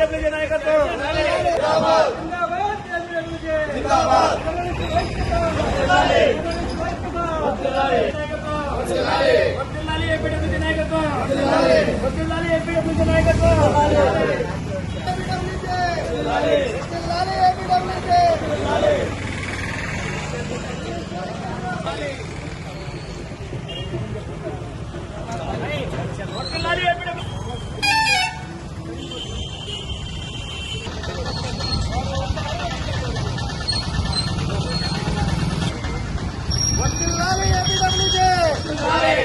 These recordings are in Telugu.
ಎಸ್ಪಿಡಬ್ಲ್ಯೂಗೆ ನಾಯಕತ್ವ ಎಪಿಡಬ್ಲ್ಯೂಗೆ ನಾಯಕತ್ವ ಎಪಿಡಬ್ಲ್ಯೂಗೆ ನಾಯಕತ್ವ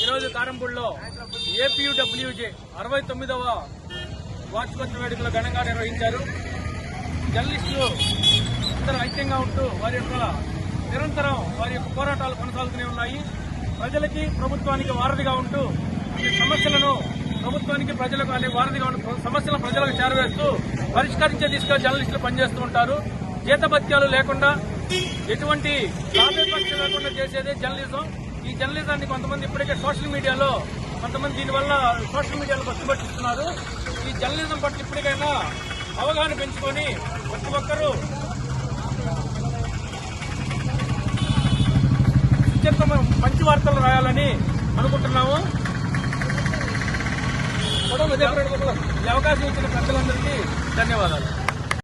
ఈరోజు కారంపూడిలో ఏపీయూడబ్ల్యూజే అరవై తొమ్మిదవ వార్షికోత్సవ వేడుకలు ఘనంగా నిర్వహించారు. జర్నలిస్టులు అందరూ ఐక్యంగా ఉంటూ వారి యొక్క నిరంతరం వారి యొక్క పోరాటాలు కొనసాగుతూనే ఉన్నాయి. ప్రజలకి ప్రభుత్వానికి వారధిగా ఉంటూ ఈ సమస్యలను ప్రభుత్వానికి ప్రజలకు అనే వారధిగా ఉంటూ సమస్యలను ప్రజలకు చేరవేస్తూ పరిష్కరించే దిశగా జర్నలిస్టులు పనిచేస్తూ ఉంటారు. జీతభత్యాలు లేకుండా ఎటువంటి లాభపక్ష లేకుండా చేసేదే జర్నలిజం. ఈ జర్నలిజాన్ని కొంతమంది ఇప్పటికే సోషల్ మీడియాలో కొంతమంది దీనివల్ల సోషల్ మీడియాలో పట్టుబట్టిస్తున్నారు ఈ జర్నలిజం పట్ల ఇప్పటికైనా అవగాహన పెంచుకొని ప్రతి ఒక్కరూ మంచి వార్తలు రాయాలని అనుకుంటున్నాము. ఈ అవకాశం ఇచ్చిన పెద్దలందరికీ ధన్యవాదాలు.